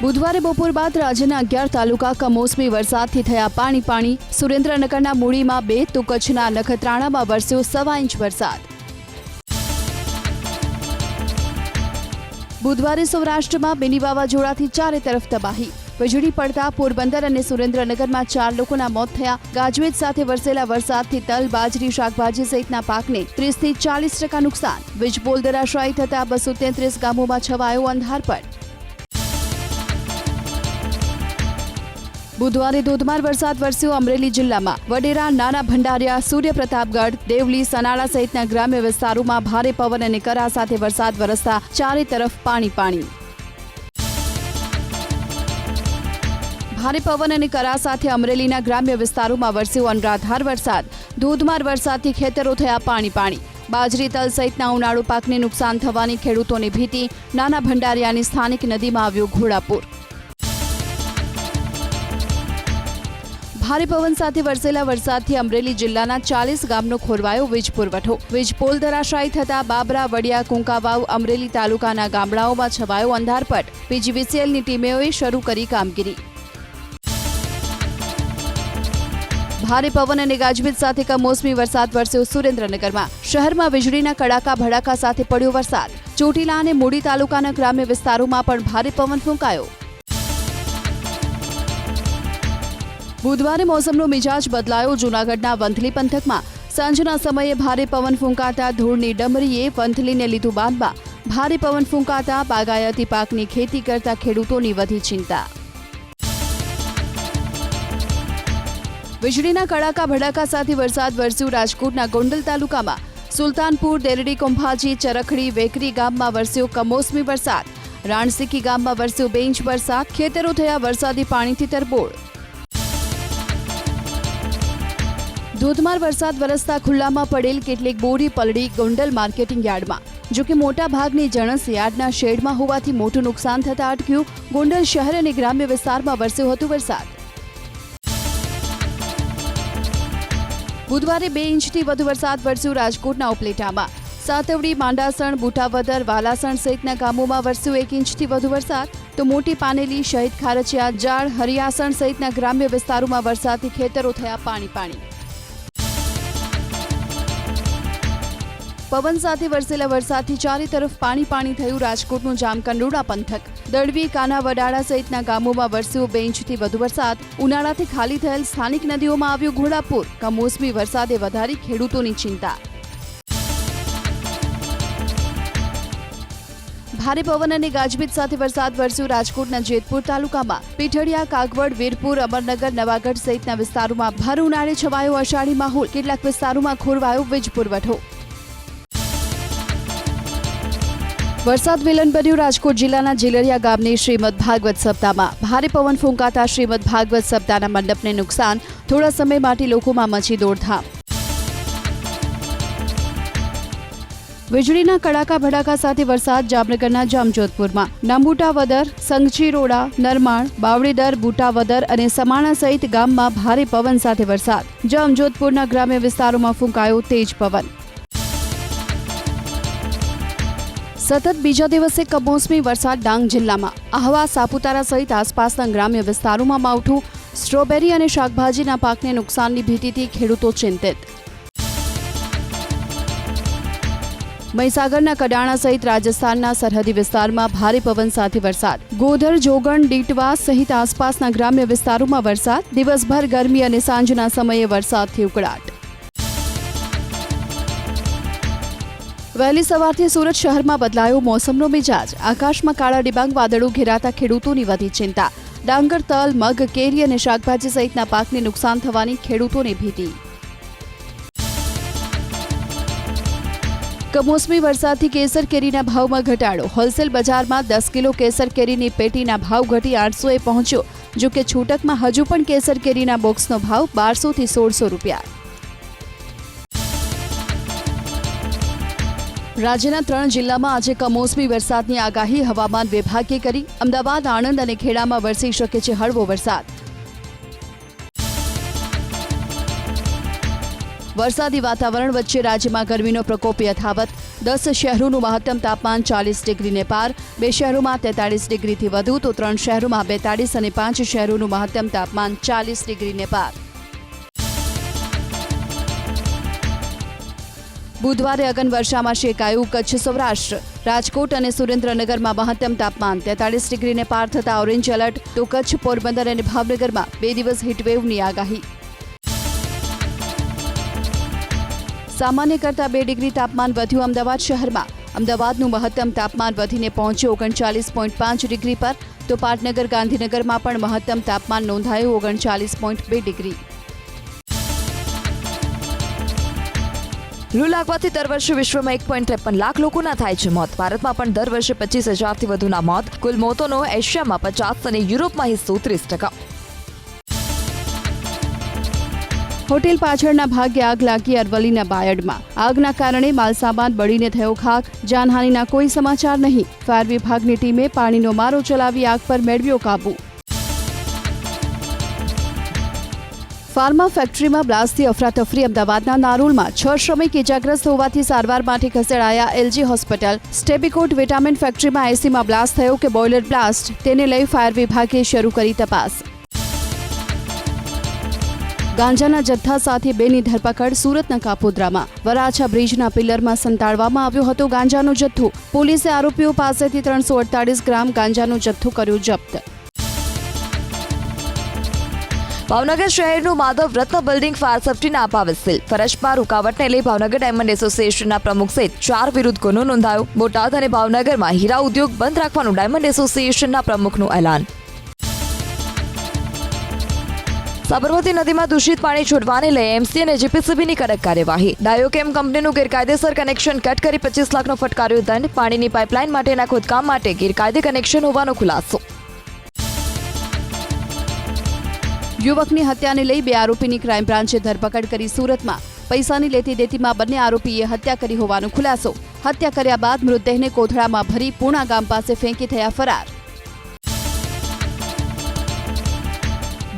બુધવારે બપોર બાદ રાજ્યના અગિયાર તાલુકા કમોસમી વરસાદથી થયા પાણી પાણી સુરેન્દ્રનગરના મૂડીમાં બે તો કચ્છના નખત્રાણામાં વરસ્યો સવા ઇંચ વરસાદ. બુધવારે સૌરાષ્ટ્રમાં બેની વાવાઝોડાથી ચારે તરફ તબાહી. વીજળી પડતા પોરબંદર અને સુરેન્દ્રનગરમાં ચાર લોકોના મોત થયા. ગાજવીજ સાથે વરસેલા વરસાદથી તલ, બાજરી, શાકભાજી સહિતના પાકને ત્રીસથી ચાલીસ ટકા નુકસાન. વીજપોલ ધરાશાયી થતા બસો તેત્રીસ ગામોમાં છવાયો અંધારપટ બુધવારે ધોધમાર વરસાદ વરસ્યો અમરેલી જિલ્લામાં. વડેરા, નાના ભંડારિયા, સૂર્યપ્રતાપગઢ, દેવલી, સનાળા સહિતના ગ્રામ્ય વિસ્તારોમાં ભારે પવન અને કરા સાથે વરસાદ વરસતા ચારે તરફ પાણી પાણી. ભારે પવન અને કરા સાથે અમરેલીના ગ્રામ્ય વિસ્તારોમાં વરસ્યો અનરાધાર વરસાદ. ધોધમાર વરસાદથી ખેતરો થયા પાણી પાણી. બાજરી, તલ સહિતના ઉનાળુ પાકને નુકસાન થવાની ખેડૂતોની ભીતિ. નાના ભંડારિયાની સ્થાનિક નદીમાં આવ્યો ઘોડાપૂર. ભારે પવન સાથે વરસેલા વરસાદથી અમરેલી જિલ્લાના ચાલીસ ગામનો ખોરવાયો વીજ પુરવઠો. વીજ પોલ ધરાશાયી થતા બાબરા, વડિયા, કુંકાવાવ, અમરેલી તાલુકાના ગામડાઓમાં છવાયો અંધારપટ. પીજીવીસીએલની ટીમેઓએ શરૂ કરી કામગીરી. ભારે પવન અને ગાજવીજ સાથે કમોસમી વરસાદ વરસ્યો સુરેન્દ્રનગરમાં. શહેરમાં વીજળીના કડાકા ભડાકા સાથે પડ્યો વરસાદ. ચોટીલા અને મૂડી તાલુકાના ગ્રામ્ય વિસ્તારોમાં પણ ભારે પવન ફૂંકાયો. બુધવારે મોસમનો મિજાજ બદલાયો. જૂનાગઢના વંથલી પંથકમાં સાંજના સમયે ભારે પવન ફૂંકાતા ધૂળની ડમરીએ વંથલીને લીધું બાંધવા. ભારે પવન ફૂંકાતા બાગાયતી પાકની ખેતી કરતા ખેડૂતોની વધી ચિંતા. વીજળીના કડાકા ભડાકા સાથે વરસાદ વરસ્યું. રાજકોટના ગોંડલ તાલુકામાં સુલતાનપુર, દેરડી, કોંભાજી, ચરખડી, વેકરી ગામમાં વરસ્યો કમોસમી વરસાદ. રાણસીકી ગામમાં વરસ્યો બે ઇંચ વરસાદ. ખેતરો થયા વરસાદી પાણીથી તરબોળ. ધોધમાર વરસાદ વરસતા ખુલ્લામાં પડેલ કેટલીક બોરી પલળી ગોંડલ માર્કેટિંગ યાર્ડમાં. જોકે મોટા ભાગની જણસ યાર્ડના શેડમાં હોવાથી મોટું નુકસાન થતાં અટક્યું. ગોંડલ શહેર અને ગ્રામ્ય વિસ્તારમાં વરસ્યો હતો વરસાદ. બુધવારે બે ઇંચથી વધુ વરસાદ વરસ્યો રાજકોટના ઉપલેટામાં. સાતવડી, માંડાસણ, બુટાવદર, વાલાસણ સહિતના ગામોમાં વરસ્યો એક ઇંચથી વધુ વરસાદ. તો મોટી પાનેલી શહીદ ખારચિયા, જાળ, હરિયાસણ સહિતના ગ્રામ્ય વિસ્તારોમાં વરસાદથી ખેતરો થયા પાણી પાણી. પવન સાથે વરસેલા વરસાદથી ચારે તરફ પાણી પાણી થયું. રાજકોટનું જામકંડોળા પંથક. દળવી, કાના, વડાળા સહિતના ગામોમાં વરસ્યો બે ઇંચથી વધુ વરસાદ. ઉનાળાથી ખાલી થયેલ સ્થાનિક નદીઓમાં આવ્યો ઘોડાપુર. કમોસમી વરસાદે વધારી ખેડૂતોની ચિંતા. ભારે પવન અને ગાજવીજ સાથે વરસાદ વરસ્યો રાજકોટના જેતપુર તાલુકામાં. પીઠડિયા, કાગવડ, વીરપુર, અમરનગર, નવાગઢ સહિતના વિસ્તારોમાં ભર ઉનાળે છવાયો અષાઢી માહોલ. કેટલાક વિસ્તારોમાં ખોરવાયો વીજ પુરવઠો. વરસાદ વિલન બન્યું રાજકોટ જિલ્લાના જીલરિયા ગામની શ્રીમદ ભાગવત સપ્તાહમાં. ભારે પવન ફૂંકાતા શ્રીમદ ભાગવત સપ્તાહના મંડપને નુકસાન, થોડા સમય માટે લોકોમાં મચી દોડધામ. વીજળીના કડાકા ભડાકા સાથે વરસાદ જામનગરના જામજોધપુરમાં. નાંબુટાવદર સંગચીરોડા નરમાણ બાવળીદર બુટાવદર અને સમાણા સહિત ગામમાં ભારે પવન સાથે વરસાદ. જામજોધપુરના ગ્રામ્ય વિસ્તારોમાં ફૂંકાયો તેજ પવન. સતત બીજા દિવસે કમોસમી વરસાદ ડાંગ જિલ્લામાં. આહવા, સાપુતારા સહિત આસપાસના ગ્રામ્ય વિસ્તારોમાં માવઠું, સ્ટ્રોબેરી અને શાકભાજીના પાકને નુકસાનની ભીતિથી ખેડૂતો ચિંતિત. મહીસાગરના કડાણા સહિત રાજસ્થાનના સરહદી વિસ્તારમાં ભારે પવન સાથે વરસાદ. ગોધર, જોગણ, ડીટવા સહિત આસપાસના ગ્રામ્ય વિસ્તારોમાં વરસાદ. દિવસભર ગરમી અને સાંજના સમયે વરસાદથી ઉકળાટ. વહેલી સવારથી સુરત શહેરમાં બદલાયો મોસમનો મિજાજ. આકાશમાં કાળા ડિબાંગ વાદળો ઘેરાતા ખેડૂતોની વધી ચિંતા. ડાંગર, તલ, મગ, કેરી અને શાકભાજી સહિતના પાકને નુકસાન થવાની ખેડૂતોની ભીતિ. કમોસમી વરસાદથી કેસર કેરીના ભાવમાં ઘટાડો. હોલસેલ બજારમાં દસ કિલો કેસર કેરીની પેટીના ભાવ ઘટી આઠસોએ પહોંચ્યો જો કે છૂટકમાં હજુ પણ કેસર કેરીના બોક્સનો ભાવ બારસોથી સોળસો રૂપિયા. રાજ્યના ત્રણ જિલ્લામાં આજે કમોસમી વરસાદની આગાહી હવામાન વિભાગે કરી. અમદાવાદ, આણંદ અને ખેડામાં વરસી શકે છે હળવો વરસાદ. વરસાદી વાતાવરણ વચ્ચે રાજ્યમાં ગરમીનો પ્રકોપ યથાવત. દસ શહેરોનું મહત્તમ તાપમાન ચાલીસ ડિગ્રીને પાર બે શહેરોમાં તેતાળીસ ડિગ્રીથી વધુ, તો ત્રણ શહેરોમાં બેતાળીસ અને પાંચ શહેરોનું મહત્તમ તાપમાન ચાલીસ ડિગ્રીને પાર બુધવારે અગન વર્ષામાં શેકાયું કચ્છ સૌરાષ્ટ્ર. રાજકોટ અને સુરેન્દ્રનગરમાં મહત્તમ તાપમાન તેતાળીસ ડિગ્રીને પાર થતા ઓરેન્જ એલર્ટ, તો કચ્છ, પોરબંદર અને ભાવનગરમાં બે દિવસ હીટવેવની આગાહી. સામાન્ય કરતાં બે ડિગ્રી તાપમાન વધ્યું અમદાવાદ શહેરમાં. અમદાવાદનું મહત્તમ તાપમાન વધીને પહોંચ્યું ઓગણચાલીસ પોઈન્ટ પાંચ ડિગ્રી પર, તો પાટનગર ગાંધીનગરમાં પણ મહત્તમ તાપમાન નોંધાયું ઓગણચાલીસ પોઈન્ટ બે ડિગ્રી. લૂ લાગવાથી દર વર્ષે વિશ્વમાં એક પોઈન્ટ ત્રેપન લાખ લોકોના થાય છે મોત. ભારતમાં પણ દર વર્ષે પચીસ હજારથી વધુના મોત. કુલ મોતોનો એશિયામાં પચાસ અને યુરોપમાં હિસ્સો ત્રીસ ટકા. હોટેલ પાછળના ભાગે આગ લાગી અરવલ્લીના બાયડમાં. આગના કારણે માલસામાન બળીને થયો ખાક. જાનહાનિના કોઈ સમાચાર નહીં. ફાયર વિભાગની ટીમે પાણીનો મારો ચલાવી આગ પર મેળવ્યો કાબુ. ફાર્મા ફેક્ટરીમાં બ્લાસ્ટથી અફરાતફરી અમદાવાદના નારોલમાં છ શ્રમિક ઇજાગ્રસ્ત હોવાથી સારવાર માટે ખસેડાયા એલજી હોસ્પિટલ. સ્ટેબિકોટ વિટામિન ફેક્ટરીમાં એસીમાં બ્લાસ્ટ થયો કે બોઇલર બ્લાસ્ટ, તેને લઈ ફાયર વિભાગે શરૂ કરી તપાસ. ગાંજાના જથ્થા સાથે બેની ધરપકડ સુરતના કાપોદ્રામાં. વરાછા બ્રિજના પિલરમાં સંતાડવામાં આવ્યો હતો ગાંજાનો જથ્થો. પોલીસે આરોપીઓ પાસેથી ત્રણસો અડતાલીસ ગ્રામ ગાંજાનો જથ્થો કર્યો જપ્ત. ભાવનગર શહેરનું માધવ રત્ન બિલ્ડિંગ ફાયર સેફ્ટીના અપાવે સીલ. ફરજમાં રૂકાવટને લઈ ભાવનગર ડાયમંડ એસોસિએશનના પ્રમુખ સહિત ચાર વિરુદ્ધ ગુનો નોંધાયો. બોટાદ અને ભાવનગરમાં હીરા ઉદ્યોગ બંધ રાખવાનું ડાયમંડ એસોસિએશનના પ્રમુખનું એલાન. સાબરમતી નદીમાં દૂષિત પાણી છોડવાને લઈ એમસી અને જીપીસીબીની કડક કાર્યવાહી. ડાયોકેમ કંપનીનું ગેરકાયદેસર કનેક્શન કટ કરી પચીસ લાખનો ફટકાર્યો દંડ. પાણીની પાઇપલાઇન માટેના ખોદકામ માટે ગેરકાયદે કનેક્શન હોવાનો ખુલાસો. યુવકની હત્યાને લઈ બે આરોપીની ક્રાઇમ બ્રાન્ચે ધરપકડ કરી સુરતમાં. પૈસાની લેતી દેતીમાં બંને આરોપીએ હત્યા કરી હોવાનો ખુલાસો. હત્યા કર્યા બાદ મૃતદેહને કોથળામાં ભરી પૂણા ગામ પાસે ફેંકી થયા ફરાર.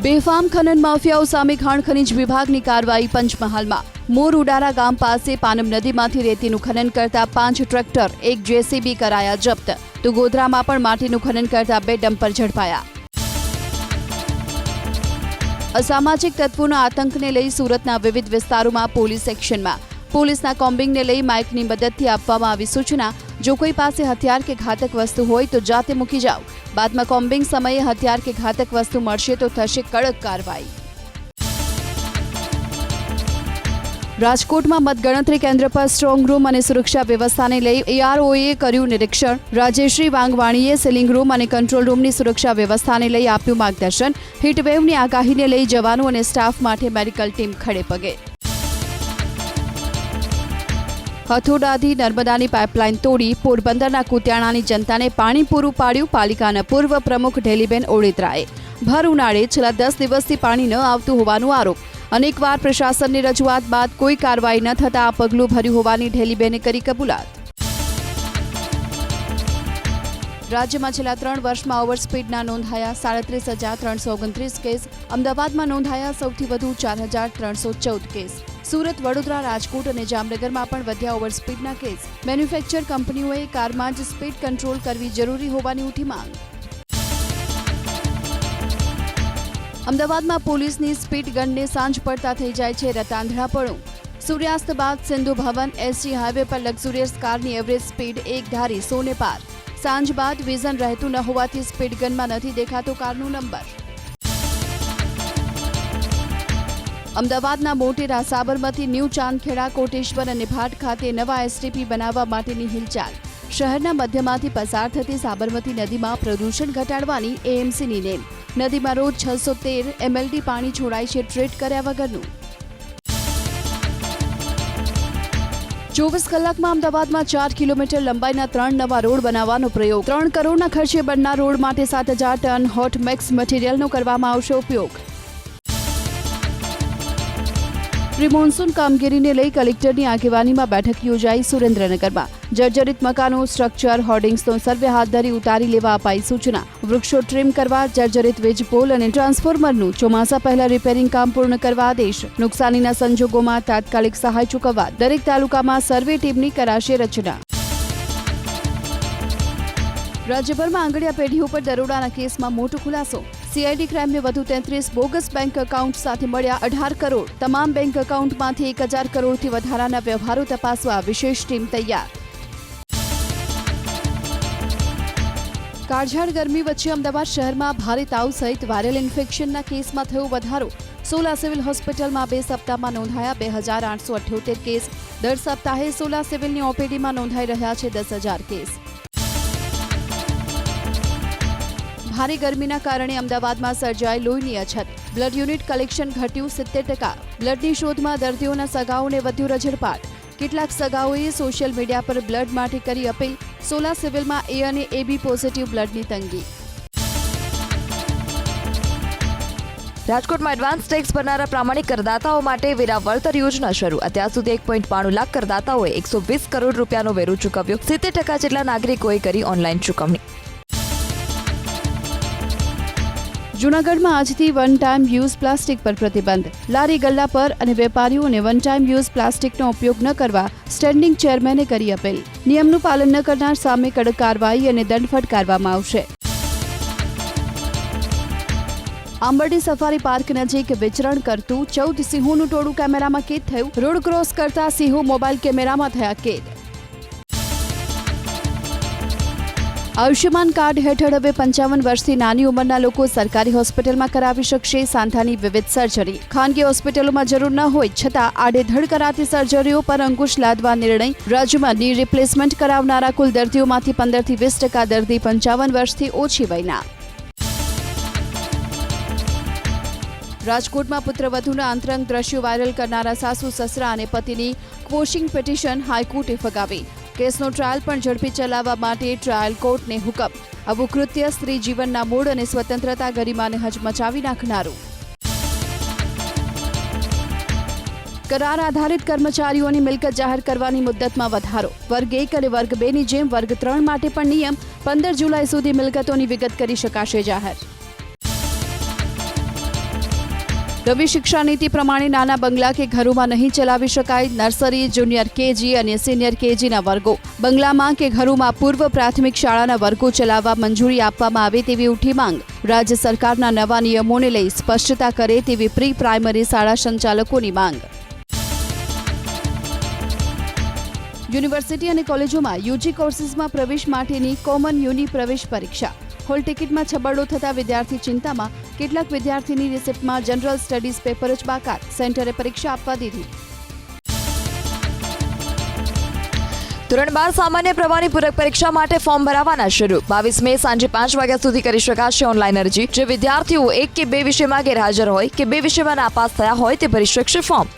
બેફામ ખનન માફિયાઓ સામે ખાણ ખનીજ વિભાગની કાર્યવાહી પંચમહાલમાં. મોર ઉડારા ગામ પાસે પાનમ નદીમાંથી રેતીનું ખનન કરતા પાંચ ટ્રેક્ટર, એક જેસીબી કરાયા જપ્ત. તો ગોધરામાં પણ માટીનું ખનન કરતા બે ડમ્પર ઝડપાયા. અસામાજિક તત્વોના આતંકને લઈ સુરતના વિવિધ વિસ્તારોમાં પોલીસ એક્શનમાં. પોલીસના કોમ્બિંગને લઈ માઇકની મદદથી આપવામાં આવી સૂચના. જો કોઈ પાસે હથિયાર કે ઘાતક વસ્તુ હોય તો જાતે મૂકી જાઓ. બાદમાં કોમ્બિંગ સમયે હથિયાર કે ઘાતક વસ્તુ મળશે તો થશે કડક કાર્યવાહી. રાજકોટમાં મતગણતરી કેન્દ્ર પર સ્ટ્રોંગ રૂમ અને સુરક્ષા વ્યવસ્થાને લઈ એઆરઓએ કર્યું નિરીક્ષણ. રાજેશ્રી વાંગવાણીએ સિલિંગ રૂમ અને કંટ્રોલ રૂમની સુરક્ષા વ્યવસ્થાને લઈ આપ્યું માર્ગદર્શન. હીટવેવની આગાહીને લઈ જવાનો અને સ્ટાફ માટે મેડિકલ ટીમ ખડે પગે. હથોડાથી નર્મદાની પાઇપલાઇન તોડી પોરબંદરના કુતિયાણાની જનતાને પાણી પૂરું પાડ્યું પાલિકાના પૂર્વ પ્રમુખ ઢેલીબેન ઓળેત્રાએ ભર ઉનાળે છેલ્લા દસ દિવસથી પાણી ન આવતું હોવાનો આરોપ. અનેકવાર પ્રશાસનની રજૂઆત બાદ કોઈ કાર્યવાહી ન થતાં આ પગલું ભર્યું હોવાની ઢેલીબેને કરી કબૂલાત. રાજ્યમાં છેલ્લા ત્રણ વર્ષમાં ઓવરસ્પીડના નોંધાયા સાડત્રીસ હજાર ત્રણસો ઓગણત્રીસ કેસ. અમદાવાદમાં નોંધાયા સૌથી વધુ ચાર હજાર ત્રણસો ચૌદ કેસ. સુરત, વડોદરા, રાજકોટ અને જામનગરમાં પણ વધ્યા ઓવરસ્પીડના કેસ. મેન્યુફેક્ચર કંપનીઓએ કારમાં જ સ્પીડ કંટ્રોલ કરવી જરૂરી હોવાની ઉઠી માંગ. અમદાવાદમાં પોલીસની સ્પીડ ગનને સાંજ પડતા થઈ જાય છે રતાંધળાપણું સૂર્યાસ્ત બાદ સિંધુ ભવન એસજી હાઈવે પર લક્ઝુરિયસ કારની એવરેજ સ્પીડ એક ધારી સોને પાર. સાંજ બાદ વિઝન રહેતું ન હોવાથી સ્પીડ ગનમાં નથી દેખાતો કારનો નંબર. અમદાવાદના મોટેરા સાબરમતી ન્યૂ ચાંદખેડા, કોટેશ્વર અને ભાટ ખાતે નવા એસટીપી બનાવવા માટેની હિલચાલ. શહેરના મધ્યમાંથી પસાર થતી સાબરમતી નદીમાં પ્રદૂષણ ઘટાડવાની એએમસીની નેમ. નદીમાં રોજ છસો તેર એમએલડી પાણી છોડાય છે ટ્રીટ કર્યા વગરનું. ચોવીસ કલાકમાં અમદાવાદમાં ચાર કિલોમીટર લંબાઈના ત્રણ નવા રોડ બનાવવાનો પ્રયોગ. ત્રણ કરોડના ખર્ચે બનનાર રોડ માટે સાત હજાર ટન હોટ મિક્સ મટીરીયલનો કરવામાં આવશે ઉપયોગ. પ્રી મોન્સૂન કામગીરીને લઈ કલેક્ટરની આગેવાનીમાં બેઠક યોજાઈ સુરેન્દ્રનગરમાં. જર્જરિત મકાનો સ્ટ્રક્ચર હોર્ડિંગ્સનો સર્વે હાથ ધરી ઉતારી લેવા અપાઈ સૂચના. વૃક્ષો ટ્રીમ કરવા, જર્જરિત વીજ પોલ અને ટ્રાન્સફોર્મરનું ચોમાસા પહેલા રિપેરિંગ કામ પૂર્ણ કરવા આદેશ. નુકસાનીના સંજોગોમાં તાત્કાલિક સહાય ચૂકવવા દરેક તાલુકામાં સર્વે ટીમની કરાશે રચના. રાજ્યભરમાં આંગળીયા પેઢી ઉપર દરોડાના કેસમાં મોટો ખુલાસો. સીઆઈડી ક્રાઇમને વધુ તેત્રીસ બોગસ બેંક એકાઉન્ટ સાથે મળ્યા અઢાર કરોડ. તમામ બેંક એકાઉન્ટમાંથી એક હજાર કરોડથી વધારાના વ્યવહારો તપાસવા વિશેષ ટીમ તૈયાર. કાળઝાળ ગરમી વચ્ચે અમદાવાદ શહેરમાં ભારે તાવ સહિત વાયરલ ઇન્ફેક્શનના કેસમાં થયો વધારો. સોલા સિવિલ હોસ્પિટલમાં બે સપ્તાહમાં નોંધાયા બે હજાર આઠસો અઠ્યોતેર કેસ. દર સપ્તાહે સોલા સિવિલની ઓપીડીમાં નોંધાઈ રહ્યા છે દસ હજાર કેસ. ભારે ગરમીના કારણે અમદાવાદમાં સર્જાઈ લોહીની અછત. બ્લડ યુનિટ કલેક્શન ઘટ્યું સિત્તેર ટકા. બ્લડની શોધમાં દર્દીઓના સગાઓને વધ્યું રજડપાટ કેટલાક સગાઓએ સોશિયલ મીડિયા પર બ્લડ માટે કરી અપીલ. સોલા સિવિલમાં એ અને એબી પોઝિટિવ બ્લડની તંગી. રાજકોટમાં એડવાન્સ ટેક્સ ભરનારા પ્રામાણિક કરદાતાઓ માટે વેરા વળતર યોજના શરૂ. અત્યાર સુધી એક પોઈન્ટ બાણું લાખ કરદાતાઓએ એકસો વીસ કરોડ રૂપિયાનો વેરો ચૂકવ્યો. સિત્તેર ટકા જેટલા નાગરિકોએ કરી ઓનલાઈન ચૂકવણી. જૂનાગઢમાં આજથી વન ટાઈમ યુઝ પ્લાસ્ટિક પર પ્રતિબંધ. લારી ગલ્લા પર અને વેપારીઓને વન ટાઈમ યુઝ પ્લાસ્ટિકનો ઉપયોગ ન કરવા સ્ટેન્ડિંગ ચેરમેને કરી અપીલ. નિયમનું પાલન ન કરનાર સામે કડક કાર્યવાહી અને દંડ ફટકારવામાં આવશે. આંબરડી સફારી પાર્ક નજીક વિચરણ કરતું ચૌદ સિંહોનું ટોળું કેમેરામાં કેદ થયું. રોડ ક્રોસ કરતા સિંહો મોબાઈલ કેમેરામાં થયા કેદ. આયુષ્યમાન કાર્ડ હેઠળ હવે પંચાવન વર્ષથી નાની ઉંમરના લોકો સરકારી હોસ્પિટલમાં કરાવી શકશે સાંધાની વિવિધ સર્જરી. ખાનગી હોસ્પિટલોમાં જરૂર ન હોય છતાં આડેધડ કરાતી સર્જરીઓ પર અંકુશ લાદવા નિર્ણય રાજ્યમાં ની રિપ્લેસમેન્ટ કરાવનારા કુલ દર્દીઓમાંથી પંદરથી વીસ ટકા દર્દી પંચાવન વર્ષથી ઓછી વયના. રાજકોટમાં પુત્રવધુના અંતરંગ દ્રશ્યો વાયરલ કરનારા સાસુ સસરા અને પતિની ક્વોશિંગ પિટિશન હાઈકોર્ટે ફગાવી. કેસનો ટ્રાયલ પણ ઝડપી ચલાવવા માટે ટ્રાયલ કોર્ટને હુકમ. આવું કૃત્ય સ્ત્રી જીવનના મૂળ અને સ્વતંત્રતા ગરિમાને હચમચાવી નાખનારું. કરાર આધારિત કર્મચારીઓની મિલકત જાહેર કરવાની મુદ્દતમાં વધારો. વર્ગ એક અને વર્ગ બેની જેમ વર્ગ ત્રણ માટે પણ નિયમ. પંદર જુલાઈ સુધી મિલકતોની વિગત કરી શકાશે જાહેર. નવી શિક્ષા નીતિ પ્રમાણે નાના બંગલા કે ઘરોમાં નહીં ચલાવી શકાય. નર્સરી, જુનિયર કેજી અને સિનિયર કેજીના વર્ગો. બંગલામાં કે ઘરોમાં પૂર્વ પ્રાથમિક શાળાના વર્ગો ચલાવવા મંજૂરી આપવામાં આવે તેવી ઉઠી માંગ રાજ્ય સરકારના નવા નિયમોને લઈ સ્પષ્ટતા કરે તેવી પ્રી પ્રાઇમરી શાળા સંચાલકોની માંગ. યુનિવર્સિટી અને કોલેજોમાં યુજી કોર્સીસમાં પ્રવેશ માટેની કોમન યુનિ પ્રવેશ પરીક્ષા. હોલ ટિકિટમાં છબરડો થતા વિદ્યાર્થી ચિંતામાં કેટલાક વિદ્યાર્થીની રિસિપ્ટમાં જનરલ સ્ટડીઝ પેપર જ બાકાત. સેન્ટરે પરીક્ષા આપવા દીધી. ધોરણ બાર સામાન્ય પ્રવાહની પૂરક પરીક્ષા માટે ફોર્મ ભરાવાના શરૂ. બાવીસ મે સાંજે પાંચ વાગ્યા સુધી કરી શકાશે ઓનલાઈન અરજી. જે વિદ્યાર્થીઓ એક કે બે વિષયમાં ગેરહાજર હોય કે બે વિષયમાં નાપાસ થયા હોય તે ભરી શકશે ફોર્મ.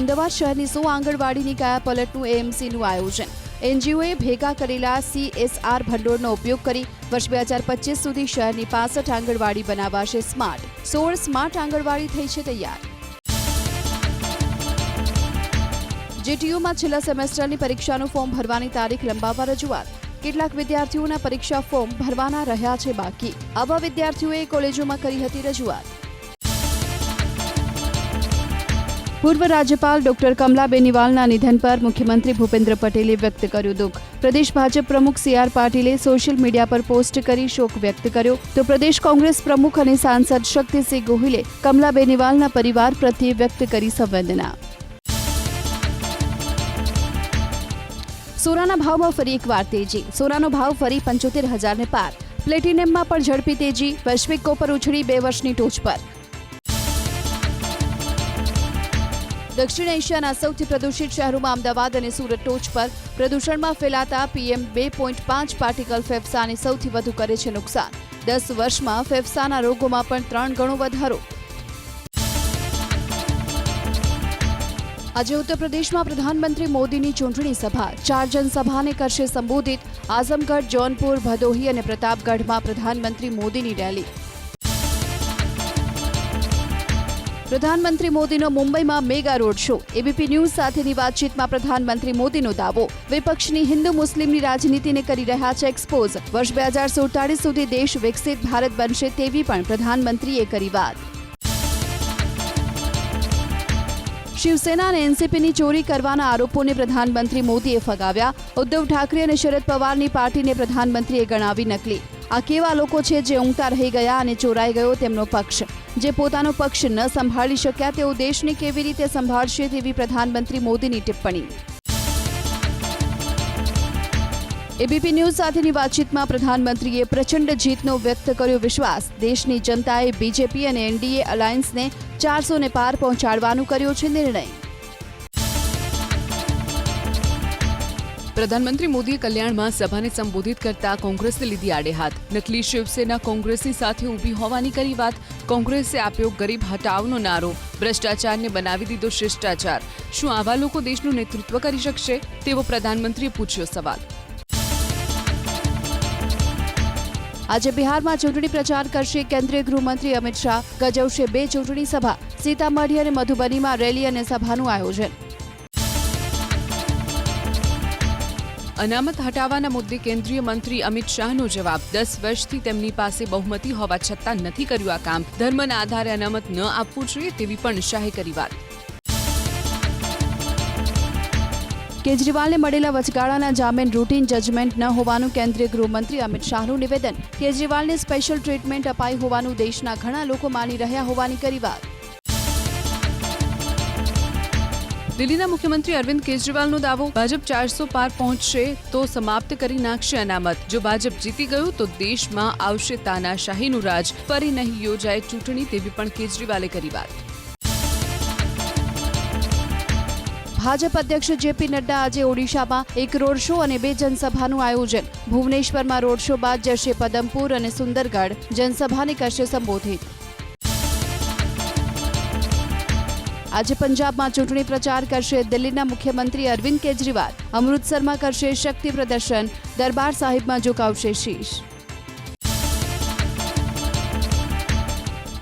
અમદાવાદ શહેરની સો આંગણવાડીની કાયા પલટનું એએમસીનું આયોજન. એનજીઓએ ભેગા કરેલા સીએસઆર ભંડોળનો ઉપયોગ કરી વર્ષ બે હજાર પચીસ સુધી શહેરની પાસઠ આંગણવાડી બનાવાશે સ્માર્ટ. સોળ સ્માર્ટ આંગણવાડી થઈ છે તૈયાર. જેટીયુમાં છેલ્લા સેમેસ્ટરની પરીક્ષાનું ફોર્મ ભરવાની તારીખ લંબાવવા રજૂઆત. કેટલાક વિદ્યાર્થીઓના પરીક્ષા ફોર્મ ભરવાના રહ્યા છે બાકી. આવા વિદ્યાર્થીઓએ કોલેજોમાં કરી હતી રજૂઆત. પૂર્વ રાજ્યપાલ ડોક્ટર કમલા બેનીવાલના નિધન પર મુખ્યમંત્રી ભૂપેન્દ્ર પટેલે વ્યક્ત કર્યું દુઃખ. પ્રદેશ ભાજપ પ્રમુખ સી આર પાટીલે સોશિયલ મીડિયા પર પોસ્ટ કરી શોક વ્યક્ત કર્યો. તો પ્રદેશ કોંગ્રેસ પ્રમુખ અને સાંસદ શક્તિસિંહ ગોહિલે કમલા બેનીવાલના પરિવાર પ્રત્યે વ્યક્ત કરી સંવેદના. સોનાના ભાવમાં ફરી એકવાર તેજી. સોનાનો ભાવ ફરી પંચોતેર હજારને પાર. પ્લેટિનિયમમાં પણ ઝડપી તેજી. વૈશ્વિક કોપર ઉછળી બે વર્ષની ટોચ પર. દક્ષિણ એશિયાના સૌથી પ્રદૂષિત શહેરોમાં અમદાવાદ અને સુરત ટોચ પર પ્રદૂષણમાં ફેલાતા પીએમ બે પોઈન્ટ પાંચ પાર્ટિકલ ફેફસાને સૌથી વધુ કરે છે નુકસાન. દસ વર્ષમાં ફેફસાના રોગોમાં પણ ત્રણ ગણો વધારો. આજે ઉત્તર પ્રદેશમાં પ્રધાનમંત્રી મોદીની ચૂંટણી સભા. ચાર જનસભાને કરશે સંબોધિત આઝમગઢ, જૌનપુર, ભદોહી અને પ્રતાપગઢમાં પ્રધાનમંત્રી મોદીની રેલી. પ્રધાનમંત્રી મોદીનો મુંબઈમાં mega road show. ABP news સાથેની વાતચીતમાં પ્રધાનમંત્રી મોદીનો દાવો. વિપક્ષની હિન્દુ મુસ્લિમની રાજનીતિને કરી રહ્યા છે એક્સપોઝ વર્ષ બે હજાર સુડતાલીસ સુધી દેશ વિકસિત ભારત બનશે તેવી પણ પ્રધાનમંત્રીએ કરી વાત. શિવસેના અને એનસીપીની ચોરી કરવાના આરોપોને પ્રધાનમંત્રી મોદીએ ફગાવ્યા. ઉદ્ધવ ઠાકરે અને શરદ પવારની પાર્ટીને પ્રધાનમંત્રીએ ગણાવી નકલી. આ કેવા લોકો છે જે ઊંઘતા રહી ગયા અને ચોરાઈ ગયો તેમનો પક્ષ? જે પોતાનો પક્ષ ન સંભાળી શક્યા તેઓ દેશને કેવી રીતે સંભાળશે તેવી પ્રધાનમંત્રી મોદીની ટિપ્પણી. એબીપી ન્યૂઝ સાથેની વાતચીતમાં પ્રધાનમંત્રીએ પ્રચંડ જીતનો વ્યક્ત કર્યો વિશ્વાસ. દેશની જનતાએ બીજેપી અને એનડીએ અલાયન્સને ચારસો ને પાર પહોંચાડવાનું કર્યો છે નિર્ણય. પ્રધાનમંત્રી મોદીએ કલ્યાણમાં સભાને સંબોધિત કરતા કોંગ્રેસને લીધી આડે હાથ નકલી શિવસેના કોંગ્રેસની સાથે ઊભી હોવાની કરી વાત, કોંગ્રેસે આપ્યો ગરીબ હટાવનો નારો. ભ્રષ્ટાચારને બનાવી દીધો શિષ્ટાચાર. શું આવા લોકો દેશનું નેતૃત્વ કરી શકશે? તેવો પ્રધાનમંત્રીએ પૂછ્યો સવાલ. આજે બિહારમાં ચૂંટણી પ્રચાર કરશે કેન્દ્રીય ગૃહમંત્રી અમિત શાહ. ગજવશે બે ચૂંટણી સભા. સીતામઢી અને મધુબનીમાં રેલી અને સભાનું આયોજન. અનામત હટાવવાના મુદ્દે કેન્દ્રીય મંત્રી અમિત શાહનો જવાબ. દસ વર્ષથી તેમની પાસે બહુમતી હોવા છતાં નથી કર્યું આ કામ. ધર્મના આધારે અનામત ન આપવું જોઈએ તેવી પણ શાહે કરી વાત. કેજરીવાલને મળેલા વચગાળાના જામીન રૂટીન જજમેન્ટ ન હોવાનું કેન્દ્રીય ગૃહમંત્રી અમિત શાહનું નિવેદન. કેજરીવાલને સ્પેશિયલ ટ્રીટમેન્ટ અપાઈ હોવાનું દેશના ઘણા લોકો માની રહ્યા હોવાની કરી વાત. દિલ્હીના મુખ્યમંત્રી અરવિંદ કેજરીવાલનો દાવો, ભાજપ ચારસો પાર પહોંચશે તો સમાપ્ત કરી નાખશે અનામત. જો ભાજપ જીતી ગયું તો દેશમાં આવશે તાનાશાહીનું રાજ. ફરી નહીં યોજાય ચૂંટણી તેવી પણ કેજરીવાલે કરી વાત. ભાજપ અધ્યક્ષ જેપી નડ્ડા આજે ઓડિશામાં એક રોડ શો અને બે જનસભાનું આયોજન. ભુવનેશ્વરમાં રોડ શો બાદ જશે પદમપુર અને સુંદરગઢ. જનસભાને કરશે સંબોધિત. આજે પંજાબમાં ચૂંટણી પ્રચાર કરશે દિલ્હીના મુખ્યમંત્રી અરવિંદ કેજરીવાલ. અમૃતસરમાં કરશે શક્તિ પ્રદર્શન. દરબાર સાહિબમાં ઝુકાવશે શીશ.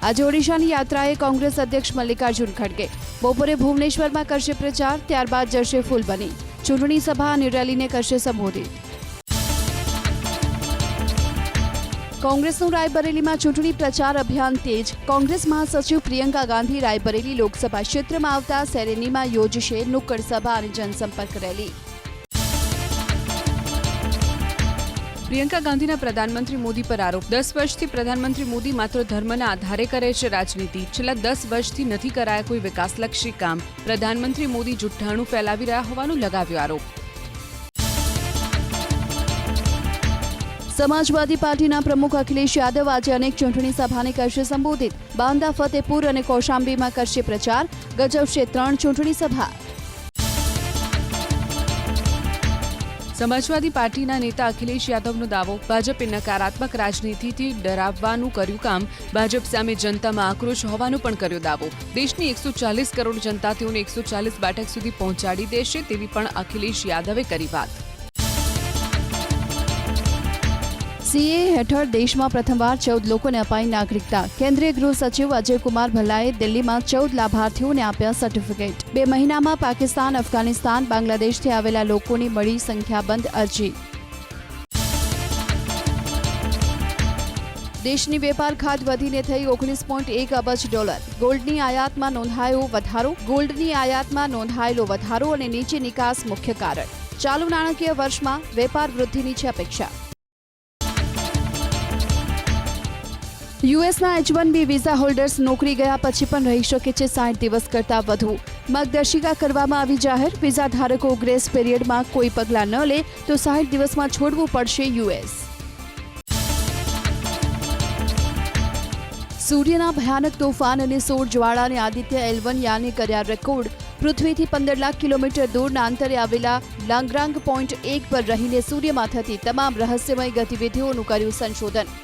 આજે ઓડિશાની યાત્રાએ કોંગ્રેસ અધ્યક્ષ મલ્લિકાર્જુન ખડગે. બપોરે ભુવનેશ્વરમાં કરશે પ્રચાર, ત્યારબાદ જશે ફૂલબની. ચૂંટણી સભા અને રેલીને કરશે સંબોધિત. કોંગ્રેસનું રાયબરેલીમાં ચૂંટણી પ્રચાર અભિયાન તેજ. કોંગ્રેસ મહાસચિવ પ્રિયંકા ગાંધી રાયબરેલી લોકસભા ક્ષેત્રમાં આવતા સેરેનીમાં યોજશે નુક્કડ સભા અને જનસંપર્ક રેલી. પ્રિયંકા ગાંધીના પ્રધાનમંત્રી મોદી પર આરોપ. દસ વર્ષથી પ્રધાનમંત્રી મોદી માત્ર ધર્મના આધારે કરે છે રાજનીતિ. છેલ્લા દસ વર્ષથી નથી કરાયા કોઈ વિકાસલક્ષી કામ. પ્રધાનમંત્રી મોદી જુઠ્ઠાણું ફેલાવી રહ્યા હોવાનું લગાવ્યો આરોપ. સમાજવાદી પાર્ટીના પ્રમુખ અખિલેશ યાદવ આજે અનેક ચૂંટણી સભાને કરશે સંબોધિત. બાંદા, ફતેપુર અને કૌશાંબીમાં કરશે પ્રચાર. ગજવશે ત્રણ ચૂંટણી સભા. સમાજવાદી પાર્ટીના નેતા અખિલેશ યાદવનો દાવો, ભાજપે નકારાત્મક રાજનીતિથી ડરાવવાનું કર્યું કામ. ભાજપ સામે જનતામાં આક્રોશ હોવાનો પણ કર્યો દાવો. દેશની એકસો ચાલીસ કરોડ જનતા તેઓને એકસો ચાલીસ બેઠક સુધી પહોંચાડી દેશે તેવી પણ અખિલેશ યાદવે કરી વાત. સીએ હેઠળ દેશમાં પ્રથમવાર ચૌદ લોકોને અપાઈ નાગરિકતા. કેન્દ્રીય ગૃહ સચિવ અજયકુમાર ભલ્લાએ દિલ્હીમાં ચૌદ લાભાર્થીઓને આપ્યા સર્ટિફિકેટ બે મહિનામાં પાકિસ્તાન, અફઘાનિસ્તાન, બાંગ્લાદેશથી આવેલા લોકોની મળી સંખ્યાબંધ અરજી. દેશની વેપાર ખાત વધીને થઈ ઓગણીસ પોઈન્ટ એક અબજ ડોલર. ગોલ્ડની આયાતમાં નોંધાયો વધારો. ગોલ્ડની આયાતમાં નોંધાયેલો વધારો અને નીચે નિકાસ મુખ્ય કારણ. ચાલુ નાણાકીય વર્ષમાં વેપાર વૃદ્ધિની છે અપેક્ષા. યુએસના H one B visa holders નોકરી ગયા પછી પણ રહી શકે છે સાઠ દિવસ કરતાં વધુ. માર્ગદર્શિકા કરવામાં આવી જાહેર. વિઝા ધારકો ગ્રેસ પીરિયડમાં કોઈ પગલાં ન લે તો સાઠ દિવસમાં છોડવું પડશે યુએસ. સૂર્યના ભયાનક તોફાન અને સોળ જ્વાળાને આદિત્ય એલવન યાને કર્યા રેકોર્ડ. પૃથ્વીથી પંદર લાખ કિલોમીટર દૂરના અંતરે આવેલા લાંગ્રાંગ પોઈન્ટ એક પર રહીને સૂર્યમાં થતી તમામ રહસ્યમય ગતિવિધિઓનું કર્યું સંશોધન.